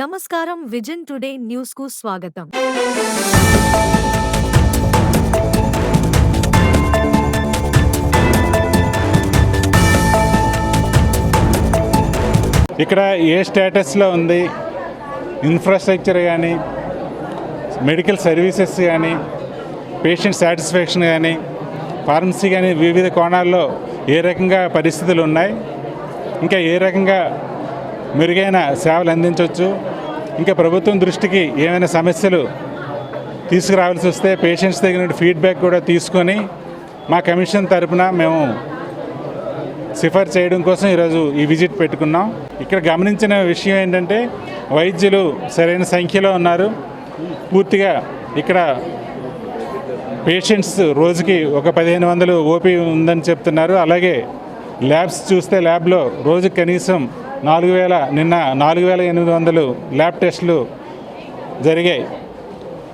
నమస్కారం vision today న్యూస్కు స్వాగతం. ఇక్కడ ఏ స్టేటస్లో ఉంది? ఇన్ఫ్రాస్ట్రక్చర్ కానీ మెడికల్ సర్వీసెస్ కానీ పేషెంట్ సాటిస్ఫాక్షన్ కానీ ఫార్మసీ కానీ వివిధ కోణాల్లో ఏ రకంగా పరిస్థితులు ఉన్నాయి? ఇంకా ఏ రకంగా మెరుగైన సేవలు అందించవచ్చు. ఇంకా ప్రభుత్వం దృష్టికి ఏమైనా సమస్యలు తీసుకురావాల్సి వస్తే పేషెంట్స్ దగ్గర ఫీడ్బ్యాక్ కూడా తీసుకొని మా కమిషన్ తరపున మేము సిఫార్ చేయడం కోసం ఈరోజు ఈ విజిట్ పెట్టుకున్నాం. ఇక్కడ గమనించిన విషయం ఏంటంటే వైద్యులు సరైన సంఖ్యలో ఉన్నారు. పూర్తిగా ఇక్కడ పేషెంట్స్ రోజుకి ఒక పదిహేను వందలు ఓపీ ఉందని చెప్తున్నారు. అలాగే ల్యాబ్స్ చూస్తే ల్యాబ్లో రోజు కనీసం నాలుగు వేల నిన్న నాలుగు వేల ఎనిమిది వందలు ల్యాబ్ టెస్టులు జరిగాయి.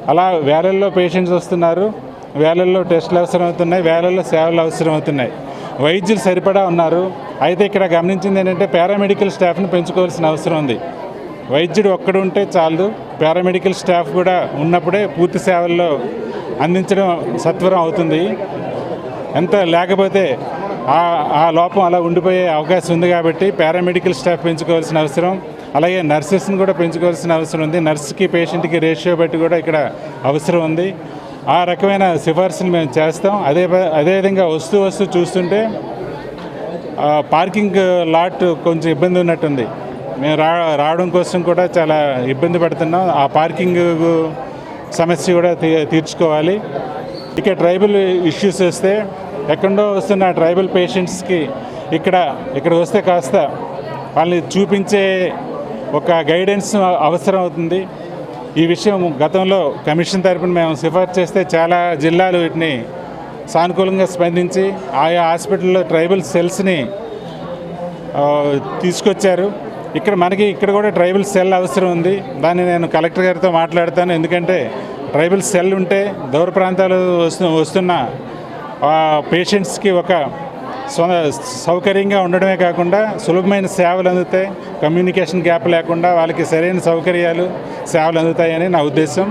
అలా వేలల్లో పేషెంట్స్ వస్తున్నారు. వేలల్లో టెస్టులు అవసరమవుతున్నాయి. వేలల్లో సేవలు అవసరమవుతున్నాయి. వైద్యులు సరిపడా ఉన్నారు. అయితే ఇక్కడ గమనించింది ఏంటంటే పారామెడికల్ స్టాఫ్ను పెంచుకోవాల్సిన అవసరం ఉంది. వైద్యుడు ఒక్కడు ఉంటే చాలు పారామెడికల్ స్టాఫ్ కూడా ఉన్నప్పుడే పూర్తి సేవల్లో అందించడం సత్వరం అవుతుంది. ఎంత లేకపోతే ఆ ఆ లోపం అలా ఉండిపోయే అవకాశం ఉంది కాబట్టి పారామెడికల్ స్టాఫ్ పెంచుకోవాల్సిన అవసరం. అలాగే నర్సెస్ని కూడా పెంచుకోవాల్సిన అవసరం ఉంది. నర్స్కి పేషెంట్కి రేషియో బట్టి కూడా ఇక్కడ అవసరం ఉంది. ఆ రకమైన సిఫార్సులు మేము చేస్తాం. అదే ప- అదేవిధంగా వస్తూ వస్తూ చూస్తుంటే పార్కింగ్ లాట్ కొంచెం ఇబ్బంది ఉన్నట్టుంది. మేము రా రావడం కోసం కూడా చాలా ఇబ్బంది పడుతున్నాం. ఆ పార్కింగ్ సమస్య కూడా తీ- తీర్చుకోవాలి. ఇక ట్రైబల్ ఇష్యూస్ వస్తే ఎక్కడో వస్తున్న ట్రైబల్ పేషెంట్స్కి ఇక్కడ ఇక్కడ వస్తే కాస్త వాళ్ళని చూపించే ఒక గైడెన్స్ అవసరం అవుతుంది. ఈ విషయం గతంలో కమిషన్ తరపున మేము సిఫార్సు చేస్తే చాలా జిల్లాలు వీటిని సానుకూలంగా స్పందించి ఆయా హాస్పిటల్లో ట్రైబల్ సెల్స్ని తీసుకొచ్చారు. ఇక్కడ మనకి ఇక్కడ కూడా ట్రైబల్ సెల్ అవసరం ఉంది. దాన్ని నేను కలెక్టర్ గారితో మాట్లాడతాను. ఎందుకంటే ట్రైబల్ సెల్ ఉంటే దూర ప్రాంతాలు వస్తు వస్తున్న పేషెంట్స్కి ఒక సౌకర్యంగా ఉండడమే కాకుండా సులభమైన సేవలు అందుతాయి కమ్యూనికేషన్ గ్యాప్ లేకుండా వాళ్ళకి సరైన సౌకర్యాలు సేవలు అందుతాయని నా ఉద్దేశం.